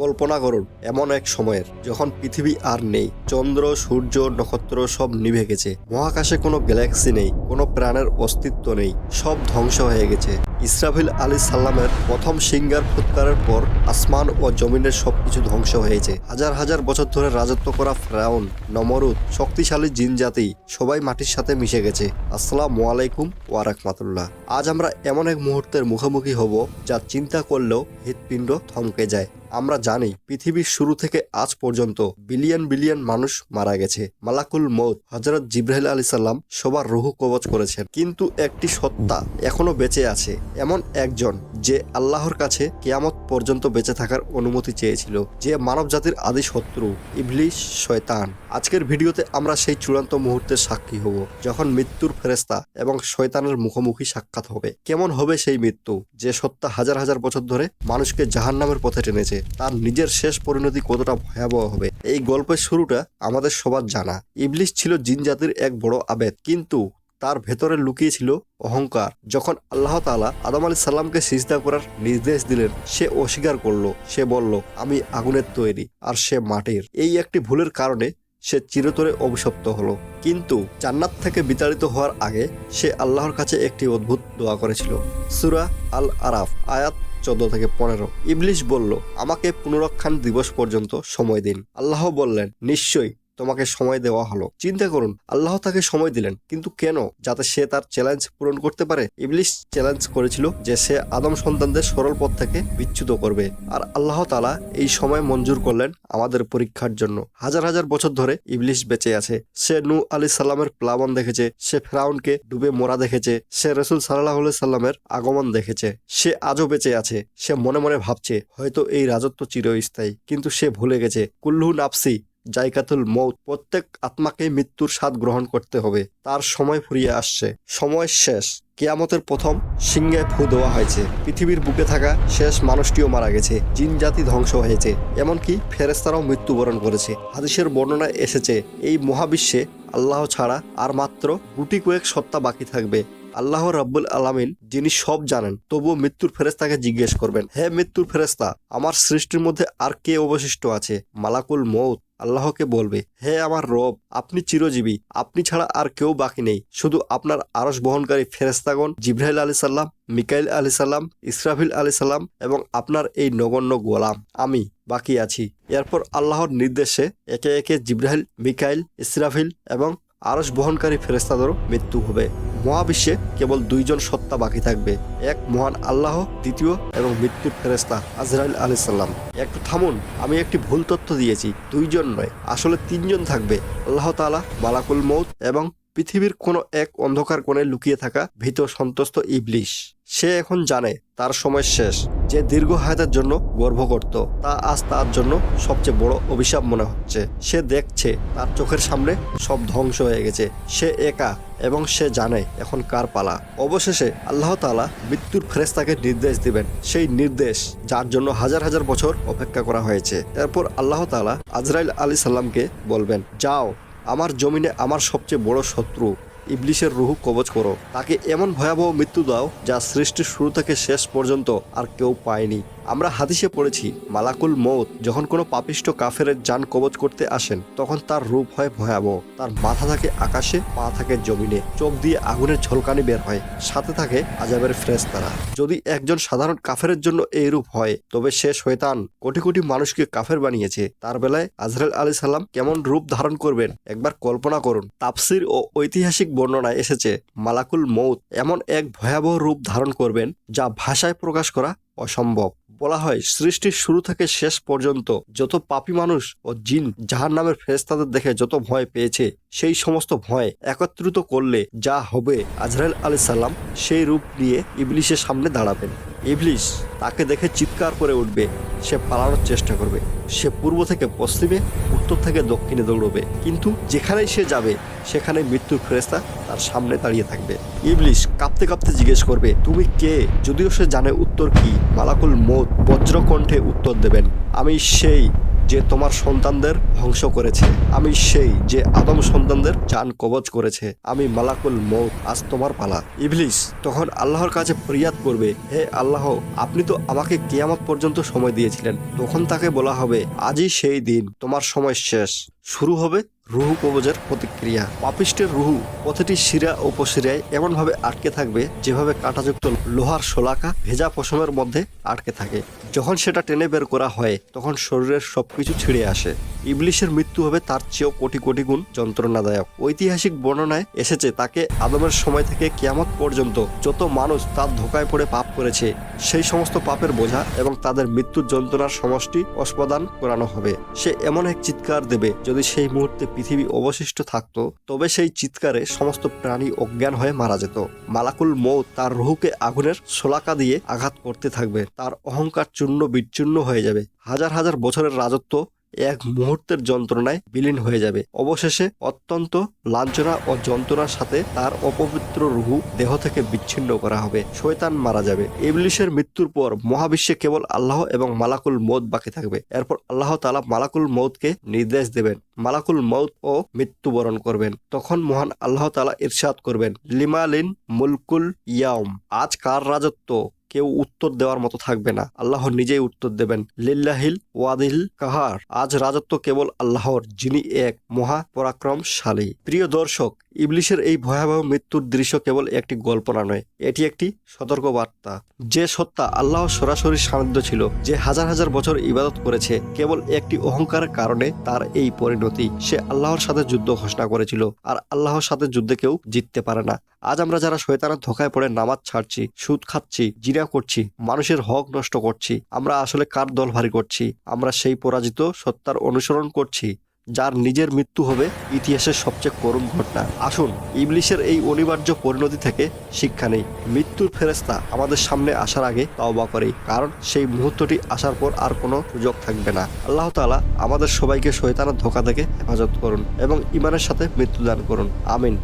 কল্পনা করুন, এমন এক সময়ের যখন পৃথিবী আর নেই। চন্দ্র, সূর্য, নক্ষত্র সব নিভে গেছে। মহাকাশে কোনো গ্যালাক্সি নেই, কোনো প্রাণের অস্তিত্ব নেই, সব ধ্বংস হয়ে গেছে। ইসরাফিল আলী সাল্লামের প্রথম সিঙ্গার ফুৎকারের পর আসমান ও জমিনের সবকিছু ধ্বংস হয়েছে। হাজার হাজার বছর ধরে রাজত্ব করা ফ্রাউন, নমরুদ, শক্তিশালী জিন জাতি সবাই মাটির সাথে মিশে গেছে। আসসালামু আলাইকুম ওয়া রাহমাতুল্লাহ। আজ আমরা এমন এক মুহূর্তের মুখোমুখি হব যা চিন্তা করলেও হৃৎপিণ্ড থমকে যায়। আমরা জানি পৃথিবীর শুরু থেকে আজ পর্যন্ত বিলিয়ন বিলিয়ন মানুষ মারা গেছে। মালাকুল মৌত হজরত জিব্রাহিল আলী সাল্লাম সবার রুহু কবচ করেছেন। কিন্তু একটি সত্তা এখনও বেঁচে আছে, এমন একজন যে আল্লাহর কাছে কেয়ামত পর্যন্ত বেঁচে থাকার অনুমতি চেয়েছিল, যে মানব জাতির আদি শত্রু ইবলিশ, শয়তান। আজকের ভিডিওতে আমরা সেই চূড়ান্ত মুহূর্তের সাক্ষী হব, যখন মৃত্যুর ফেরেস্তা এবং শয়তানের মুখোমুখি সাক্ষাৎ হবে। কেমন হবে সেই মৃত্যু, যে সত্তা হাজার হাজার বছর ধরে মানুষকে জাহান্নামের পথে টেনেছে? তার নিজের শেষ পরিণতি কতটা ভয়াবহ হবে? এই গল্পের শুরুটা আমাদের সবার জানা। ইবলিশ ছিল জিন জাতির এক বড় আবেদ কিন্তু তার ভেতরে লুকিয়ে ছিল অহংকার। যখন আল্লাহ তাআলা আদম আলী সাল্লামকে সিজদা করার নির্দেশ দিলেন, সে অস্বীকার করল। সে বলল, আমি আগুনের তৈরি আর সে মাটির। এই একটি ভুলের কারণে সে চিরতরে অভিশপ্ত হলো। কিন্তু জান্নাত থেকে বিতাড়িত হওয়ার আগে সে আল্লাহর কাছে একটি অদ্ভুত দোয়া করেছিল। সুরা আল আরাফ আয়াত চোদ্দ থেকে পনেরো। ইবলিশ বলল আমাকে পুনরুত্থান দিবস পর্যন্ত সময় দিন। আল্লাহ বললেন নিশ্চয়ই। তোমাকে সময় দেওয়া হলো। চিন্তা করুন, আল্লাহ তাকে সময় দিলেন। কিন্তু কেন? যাতে সে তার চ্যালেঞ্জ পূরণ করতে পারে। ইবলিশ চ্যালেঞ্জ করেছিল যে সে আদম সন্তানদের সরল পথ থেকে বিচ্যুত করবে। আর আল্লাহ তালা এই সময় মঞ্জুর করলেন আমাদের পরীক্ষার জন্য। হাজার হাজার বছর ধরে ইবলিশ বেঁচে আছে। সে নু আলী সাল্লামের প্লাবন দেখেছে। সে ফেরাউনকে ডুবে মোরা দেখেছে। সে রসুল সাল্লাহ সাল্লামের আগমন দেখেছে। সে আজও বেঁচে আছে। সে মনে মনে ভাবছে, হয়তো এই রাজত্ব চিরস্থায়ী। কিন্তু সে ভুলে গেছে। কুল্লু নাফসি জাইকাতুল মৌত প্রত্যেক আত্মাকে মৃত্যুর স্বাদ গ্রহণ করতে হবে। তার সময় ফুরিয়ে আসছে। সময় শেষ। কেয়ামতের প্রথম সিংহে ফু দেওয়া হয়েছে। পৃথিবীর বুকে থাকা শেষ মানুষটিও মারা গেছে। জিন জাতি ধ্বংস হয়েছে। এমনকি ফেরেস্তারাও মৃত্যুবরণ করেছে। হাদিসের বর্ণনায় এসেছে, এই মহাবিশ্বে আল্লাহ ছাড়া আর মাত্র গুটি কয়েক সত্তা বাকি থাকবে। আল্লাহ রাব্বুল আলামিন যিনি সব জানেন, তবুও মৃত্যুর ফেরেস্তাকে জিজ্ঞেস করবেন, হে মৃত্যুর ফেরেস্তা আমার সৃষ্টির মধ্যে আর কে অবশিষ্ট আছে? মালাকুল মৌত আল্লাহকে বলবে, হে আমার রব, আপনি চিরজীবী, আপনি ছাড়া আর কেউ বাকি নেই। শুধু আপনার আরস বহনকারী ফেরেস্তাগণ জিব্রাহিল আলী সাল্লাম মিকাইল আলী সাল্লাম ইসরাফিল আলী সাল্লাম এবং আপনার এই নগণ্য গোলাম। আমি বাকি আছি। এরপর আল্লাহর নির্দেশে একে একে জিব্রাহিল মিকাইল, ইসরাফিল এবং আরস বহনকারী ফেরেস্তাদেরও মৃত্যু হবে। মহাবিশ্বে কেবল দুইজন সত্তা বাকি থাকবে, এক মহান আল্লাহ, দ্বিতীয় এবং মৃত্যুর ফেরেস্তা আজরাইল আলি সাল্লাম একটু থামুন, আমি একটি ভুল তথ্য দিয়েছি, দুইজন নয়, আসলে তিনজন থাকবে, আল্লাহ তালা বালাকুল মৌত এবং পৃথিবীর কোনো এক অন্ধকার কোণে লুকিয়ে থাকা ভীত সন্তুষ্ট ইবলিশ। সে এখন জানে তার সময় শেষ, যে দীর্ঘ হায়াতের জন্য গর্ব করত তা আজ তার জন্য সবচেয়ে বড় অভিশাপ মনে হচ্ছে। সে দেখছে তার চোখের সামনে সব ধ্বংস হয়ে গেছে। সে একা এবং সে জানে এখন কার পালা। অবশেষে আল্লাহ তালা মৃত্যুর ফেরেস্তাকে নির্দেশ দিবেন। সেই নির্দেশ, যার জন্য হাজার হাজার বছর অপেক্ষা করা হয়েছে। এরপর আল্লাহ তালা আজরাইল আলী সাল্লামকে বলবেন, যাও আমার জমিনে আমার সবচেয়ে বড় শত্রু ইবলিশের রুহু কবচ করো। তাকে এমন ভয়াবহ মৃত্যু দাও, যা সৃষ্টির শুরু থেকে শেষ পর্যন্ত আর কেউ পায়নি। আমরা হাদিসে পড়েছি, মালাকুল মৌত যখন কোনো পাপিষ্ট কাফেরের যান কবচ করতে আসেন, তখন তার রূপ হয় ভয়াবহ। তার মাথা থাকে আকাশে, পা থাকে জমিনে, চোখ দিয়ে আগুনের ঝলকানি বের হয়, সাথে থাকে আজাবের ফ্রেশ তারা যদি একজন সাধারণ কাফের জন্য এই রূপ হয়, তবে সে শয়তান কোটি কোটি মানুষকে কাফের বানিয়েছে। তার বেলায় আজরাল আলী সাল্লাম কেমন রূপ ধারণ করবেন, একবার কল্পনা করুন। তাফসির ও ঐতিহাসিক বর্ণনায় এসেছে, মালাকুল মৌত এমন এক ভয়াবহ রূপ ধারণ করবেন যা ভাষায় প্রকাশ করা অসম্ভব। বলা হয়, সৃষ্টির শুরু থেকে শেষ পর্যন্ত যত পাপি মানুষ ও জিন যাহার নামের ফেরেস্তাদের দেখে যত ভয় পেয়েছে, সেই সমস্ত ভয় একত্রিত করলে যা হবে আজরাইল আলী সাল্লাম সেই রূপ নিয়ে ইবলিশের সামনে দাঁড়াবেন। ইবলিশ তাকে দেখে চিৎকার করে উঠবে। সে পালানোর চেষ্টা করবে। সে পূর্ব থেকে পশ্চিমে, উত্তর থেকে দক্ষিণে দৌড়বে। কিন্তু যেখানেই সে যাবে, সেখানে মৃত্যুর ফেরেস্তা তার সামনে দাঁড়িয়ে থাকবে। ইবলিশ কাঁপতে কাঁপতে জিজ্ঞেস করবে, তুমি কে? যদিও সে জানে উত্তর কি? মালাকুল মত বজ্রকণ্ঠে উত্তর দেবেন, আমি সেই যে তোমার সন্তানদের ধ্বংস করেছে। আমি সেই যে আদম সন্তানদের চান কবচ করেছে। আমি মালাকুল মৌত আজ তোমার পালা। ইবলিস, তখন আল্লাহর কাছে ফরিয়াদ করবে, হে আল্লাহ, আপনি তো আমাকে কেয়ামত পর্যন্ত সময় দিয়েছিলেন। তখন তাকে বলা হবে, আজই সেই দিন, তোমার সময় শেষ। শুরু হবে রুহু কবজের প্রতিক্রিয়া। পাপিষ্টের রুহু প্রতিটি শিরা ও উপশিরায় এমনভাবে আটকে থাকবে যেভাবে কাঁটাযুক্ত লোহার শোলাকা ভেজা পশমের মধ্যে আটকে থাকে। যখন সেটা টেনে বের করা হয়, তখন শরীরের সবকিছু ছিঁড়ে আসে। ইবলিশের মৃত্যু হবে তার চেয়েও কোটি কোটি গুণ যন্ত্রণাদায়ক। ঐতিহাসিক বর্ণনায় এসেছে, তাকে আদমের সময় থেকে কিয়ামত পর্যন্ত যত মানুষ তার ধোকায় পড়ে পাপ করেছে, সেই সমস্ত পাপের বোঝা এবং তাদের মৃত্যুর যন্ত্রণার সমষ্টি অস্পদান করানো হবে। সে এমন এক চিৎকার দেবে যদি সেই মুহূর্তে পৃথিবী অবশিষ্ট থাকত, তবে সেই চিৎকারে সমস্ত প্রাণী অজ্ঞান হয়ে মারা যেত। মালাকুল মৌ তার রুহুকে আগুনের শোলাকা দিয়ে আঘাত করতে থাকবে। তার অহংকার চূর্ণ বিচ্ছিন্ন হয়ে যাবে। হাজার হাজার বছরের রাজত্ব এক মুহূর্তের যন্ত্রণায় বিলীন হয়ে যাবে। অবশেষে অত্যন্ত লাঞ্ছনা ও যন্ত্রণার সাথে তার অপবিত্র রুহু দেহ থেকে বিচ্ছিন্ন করা হবে। শয়তান মারা যাবে। ইবলিশের মৃত্যুর পর মহাবিশ্বে কেবল আল্লাহ এবং মালাকুল মৌত বাকি থাকবে। এরপর আল্লাহ তালা মালাকুল মৌতকে নির্দেশ দেবেন। মালাকুল মৌত ও মৃত্যুবরণ করবেন। তখন মহান আল্লাহ তালা ইরশাদ করবেন লিমালিন মুলকুল ইয়াম আজ কার রাজত্ব? কেউ উত্তর দেওয়ার মতো থাকবে না। আল্লাহ নিজেই উত্তর দেবেন। লিল্লাহিল ওয়াদিল কাহার। আজ রাজত্ব কেবল আল্লাহর, যিনি এক মহা পরাক্রমশালী। প্রিয় দর্শক, ইবলিশের এই ভয়াবহ মৃত্যুর দৃশ্য কেবল একটি কল্পনা নয়, এটি একটি সতর্ক বার্তা যে সত্তা আল্লাহ সরাসরি সান্নিধ্য ছিল, যে হাজার হাজার বছর ইবাদত করেছে, কেবল একটি অহংকারের কারণে তার এই পরিণতি। সে আল্লাহর সাথে যুদ্ধ ঘোষণা করেছিল, আর আল্লাহর সাথে যুদ্ধে কেউ জিততে পারে না। আজ আমরা যারা শয়তানের ধোকায় পড়ে নামাজ ছাড়ছি, সুদ খাচ্ছি জিরা করছি, মানুষের হক নষ্ট করছি, আমরা আসলে কার দল ভারী করছি, আমরা সেই পরাজিত সত্তার অনুসরণ করছি, যার নিজের মৃত্যু হবে ইতিহাসের সবচেয়ে করুণ ঘটনা। আসুন, ইবলিশের এই অনিবার্য পরিণতি থেকে শিক্ষা নেই। মৃত্যুর ফেরেস্তা আমাদের সামনে আসার আগে তাওবা করে, কারণ সেই মুহূর্তটি আসার পর আর কোনো সুযোগ থাকবে না। আল্লাহ তাআলা আমাদের সবাইকে শয়তানের ধোকা থেকে হেফাজত করুন এবং ইমানের সাথে মৃত্যুদান করুন। আমিন।